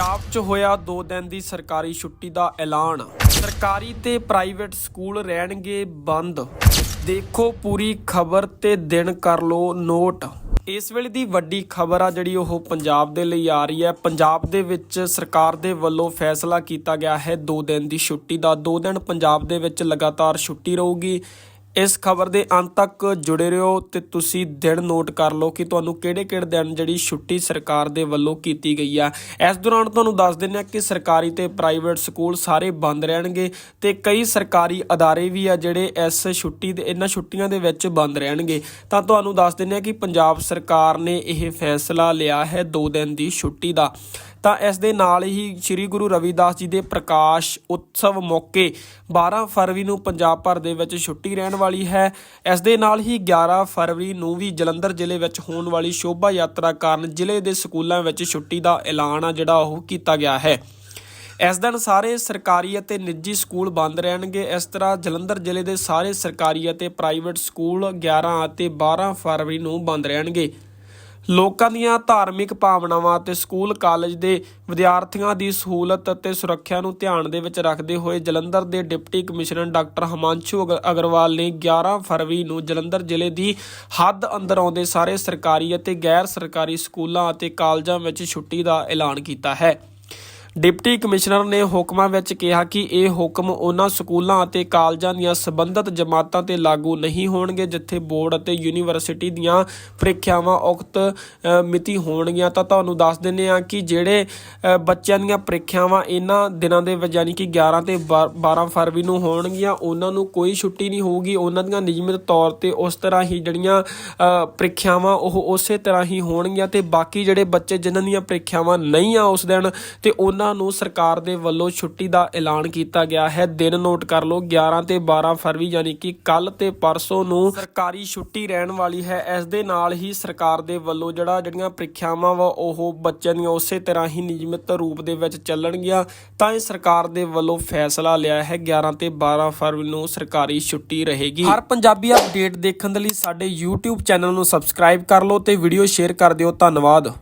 ਪੰਜਾਬ 'ਚ ਹੋਇਆ 2 ਦਿਨ ਦੀ ਸਰਕਾਰੀ ਛੁੱਟੀ ਦਾ ਐਲਾਨ। ਸਰਕਾਰੀ ਤੇ ਪ੍ਰਾਈਵੇਟ ਸਕੂਲ ਰਹਿਣਗੇ ਬੰਦ। ਦੇਖੋ ਪੂਰੀ ਖਬਰ ਤੇ ਦਿਨ ਕਰ ਲਓ ਨੋਟ। ਇਸ ਵੇਲੇ ਦੀ ਵੱਡੀ ਖਬਰ ਆ ਜਿਹੜੀ ਉਹ ਪੰਜਾਬ ਦੇ ਲਈ ਆ ਰਹੀ ਹੈ। ਪੰਜਾਬ ਦੇ ਵਿੱਚ ਸਰਕਾਰ ਦੇ ਵੱਲੋਂ ਫੈਸਲਾ ਕੀਤਾ ਗਿਆ ਹੈ 2 ਦਿਨ ਦੀ ਛੁੱਟੀ ਦਾ। 2 ਦਿਨ ਪੰਜਾਬ ਦੇ ਵਿੱਚ ਲਗਾਤਾਰ ਛੁੱਟੀ ਰਹੂਗੀ। ਇਸ ਖਬਰ ਦੇ ਅੰਤ ਤੱਕ ਜੁੜੇ ਰਹੋ ਤੇ ਤੁਸੀਂ ਦਿਨ ਨੋਟ ਕਰ ਲਓ ਕਿ ਤੁਹਾਨੂੰ ਕਿਹੜੇ-ਕਿਹੜੇ ਦਿਨ ਜਿਹੜੀ ਛੁੱਟੀ ਸਰਕਾਰ ਦੇ ਵੱਲੋਂ ਕੀਤੀ ਗਈ ਆ। ਇਸ ਦੌਰਾਨ ਤੁਹਾਨੂੰ ਦੱਸ ਦਿੰਦੇ ਆ ਕਿ ਸਰਕਾਰੀ ਤੇ ਪ੍ਰਾਈਵੇਟ ਸਕੂਲ ਸਾਰੇ ਬੰਦ ਰਹਿਣਗੇ ਤੇ ਕਈ ਸਰਕਾਰੀ ਅਦਾਰੇ ਵੀ ਆ ਜਿਹੜੇ ਇਸ ਛੁੱਟੀ ਦੇ, ਇਹਨਾਂ ਛੁੱਟੀਆਂ ਦੇ ਵਿੱਚ ਬੰਦ ਰਹਿਣਗੇ। ਤਾਂ ਤੁਹਾਨੂੰ ਦੱਸ ਦਿੰਦੇ ਆ ਕਿ ਪੰਜਾਬ ਸਰਕਾਰ ਨੇ ਇਹ ਫੈਸਲਾ ਲਿਆ ਹੈ 2 ਦਿਨ ਦੀ ਛੁੱਟੀ ਦਾ। ਤਾਂ ਇਸ ਦੇ ਨਾਲ ਹੀ ਸ੍ਰੀ ਗੁਰੂ ਰਵਿਦਾਸ ਜੀ ਦੇ ਪ੍ਰਕਾਸ਼ ਉਤਸਵ ਮੌਕੇ 12 ਫਰਵਰੀ ਨੂੰ ਪੰਜਾਬ ਭਰ ਦੇ ਵਿੱਚ ਛੁੱਟੀ ਰਹਿਣ ਵਾਲੀ ਹੈ। ਇਸ ਦੇ ਨਾਲ ਹੀ 11 ਫਰਵਰੀ ਨੂੰ ਵੀ ਜਲੰਧਰ ਜ਼ਿਲ੍ਹੇ ਵਿੱਚ ਹੋਣ ਵਾਲੀ ਸ਼ੋਭਾ ਯਾਤਰਾ ਕਾਰਨ ਜ਼ਿਲ੍ਹੇ ਦੇ ਸਕੂਲਾਂ ਵਿੱਚ ਛੁੱਟੀ ਦਾ ਐਲਾਨ ਆ ਜਿਹੜਾ ਉਹ ਕੀਤਾ ਗਿਆ ਹੈ। ਇਸ ਦਿਨ ਸਾਰੇ ਸਰਕਾਰੀ ਅਤੇ ਨਿੱਜੀ ਸਕੂਲ ਬੰਦ ਰਹਿਣਗੇ। ਇਸ ਤਰ੍ਹਾਂ ਜਲੰਧਰ ਜ਼ਿਲ੍ਹੇ ਦੇ ਸਾਰੇ ਸਰਕਾਰੀ ਅਤੇ ਪ੍ਰਾਈਵੇਟ ਸਕੂਲ 11 ਅਤੇ 12 ਫਰਵਰੀ ਨੂੰ ਬੰਦ ਰਹਿਣਗੇ। ਲੋਕਾਂ ਦੀਆਂ ਧਾਰਮਿਕ ਭਾਵਨਾਵਾਂ ਅਤੇ ਸਕੂਲ, ਕਾਲਜ ਦੇ ਵਿਦਿਆਰਥੀਆਂ ਦੀ ਸਹੂਲਤ ਅਤੇ ਸੁਰੱਖਿਆ ਨੂੰ ਧਿਆਨ ਦੇ ਵਿੱਚ ਰੱਖਦੇ ਹੋਏ ਜਲੰਧਰ ਦੇ ਡਿਪਟੀ ਕਮਿਸ਼ਨਰ ਡਾਕਟਰ ਹਮਾਂਸ਼ੂ ਅਗ- ਅਗਰਵਾਲ ਨੇ 11 ਫਰਵਰੀ ਨੂੰ ਜਲੰਧਰ ਜ਼ਿਲ੍ਹੇ ਦੀ ਹੱਦ ਅੰਦਰ ਆਉਂਦੇ ਸਾਰੇ ਸਰਕਾਰੀ ਅਤੇ ਗੈਰ ਸਰਕਾਰੀ ਸਕੂਲਾਂ ਅਤੇ ਕਾਲਜਾਂ ਵਿੱਚ ਛੁੱਟੀ ਦਾ ਐਲਾਨ ਕੀਤਾ ਹੈ। ਡਿਪਟੀ ਕਮਿਸ਼ਨਰ ਨੇ ਹੁਕਮਾਂ ਵਿੱਚ ਕਿਹਾ ਕਿ ਇਹ ਹੁਕਮ ਉਹਨਾਂ ਸਕੂਲਾਂ ਅਤੇ ਕਾਲਜਾਂ ਦੀਆਂ ਸਬੰਧਤ ਜਮਾਤਾਂ ਤੇ ਲਾਗੂ ਨਹੀਂ ਹੋਣਗੇ, ਜਿੱਥੇ ਬੋਰਡ ਅਤੇ ਯੂਨੀਵਰਸਿਟੀ ਦੀਆਂ ਪ੍ਰੀਖਿਆਵਾਂ ਉਕਤ ਮਿਤੀ ਹੋਣਗੀਆਂ। ਤਾਂ ਤੁਹਾਨੂੰ ਦੱਸ ਦਿੰਨੇ ਆ ਕਿ ਜਿਹੜੇ ਬੱਚਿਆਂ ਦੀਆਂ ਪ੍ਰੀਖਿਆਵਾਂ ਇਹਨਾਂ ਦਿਨਾਂ ਦੇ ਵਿੱਚ ਯਾਨੀ ਕਿ 11 ਤੇ 12 ਫਰਵਰੀ ਨੂੰ ਹੋਣਗੀਆਂ, ਉਹਨਾਂ ਨੂੰ ਕੋਈ ਛੁੱਟੀ ਨਹੀਂ ਹੋਊਗੀ। ਉਹਨਾਂ ਦੀਆਂ ਨਿਯਮਿਤ ਤੌਰ ਤੇ ਉਸ ਤਰ੍ਹਾਂ ਹੀ ਜਿਹੜੀਆਂ ਪ੍ਰੀਖਿਆਵਾਂ ਉਹ ਉਸੇ ਤਰ੍ਹਾਂ ਹੀ ਹੋਣਗੀਆਂ ਤੇ ਬਾਕੀ ਜਿਹੜੇ ਬੱਚੇ ਜਿਨ੍ਹਾਂ ਦੀਆਂ ਪ੍ਰੀਖਿਆਵਾਂ ਨਹੀਂ ਆ ਉਸ ਦਿਨ ਤੇ ਉਹਨਾਂ ਨੂੰ ਸਰਕਾਰ ਦੇ ਵੱਲੋਂ ਛੁੱਟੀ ਦਾ ਐਲਾਨ ਕੀਤਾ ਗਿਆ ਹੈ। ਦਿਨ ਨੋਟ ਕਰ ਲਓ 11 ਤੇ 12 ਫਰਵਰੀ ਯਾਨੀ ਕਿ ਕੱਲ ਤੇ ਪਰਸੋਂ ਨੂੰ ਸਰਕਾਰੀ ਛੁੱਟੀ ਰਹਿਣ ਵਾਲੀ ਹੈ। ਇਸ ਦੇ ਨਾਲ ਹੀ ਸਰਕਾਰ ਦੇ ਵੱਲੋਂ ਜਿਹੜਾ ਜਿਹੜੀਆਂ ਪ੍ਰੀਖਿਆਵਾਂ ਵਾ, ਉਹ ਬੱਚਿਆਂ ਦੀਆਂ ਉਸੇ ਤਰ੍ਹਾਂ ਹੀ ਨਿਯਮਿਤ ਰੂਪ ਦੇ ਵਿੱਚ ਚੱਲਣਗੀਆਂ। ਤਾਂ ਇਹ ਸਰਕਾਰ ਦੇ ਵੱਲੋਂ ਫੈਸਲਾ ਲਿਆ ਹੈ 11 ਤੇ 12 ਫਰਵਰੀ ਨੂੰ ਸਰਕਾਰੀ ਛੁੱਟੀ ਰਹੇਗੀ। ਹਰ ਪੰਜਾਬੀ ਅਪਡੇਟ ਦੇਖਣ ਦੇ ਲਈ ਸਾਡੇ YouTube ਚੈਨਲ ਨੂੰ ਸਬਸਕ੍ਰਾਈਬ ਕਰ ਲਓ ਤੇ ਵੀਡੀਓ ਸ਼ੇਅਰ ਕਰ ਦਿਓ। ਧੰਨਵਾਦ।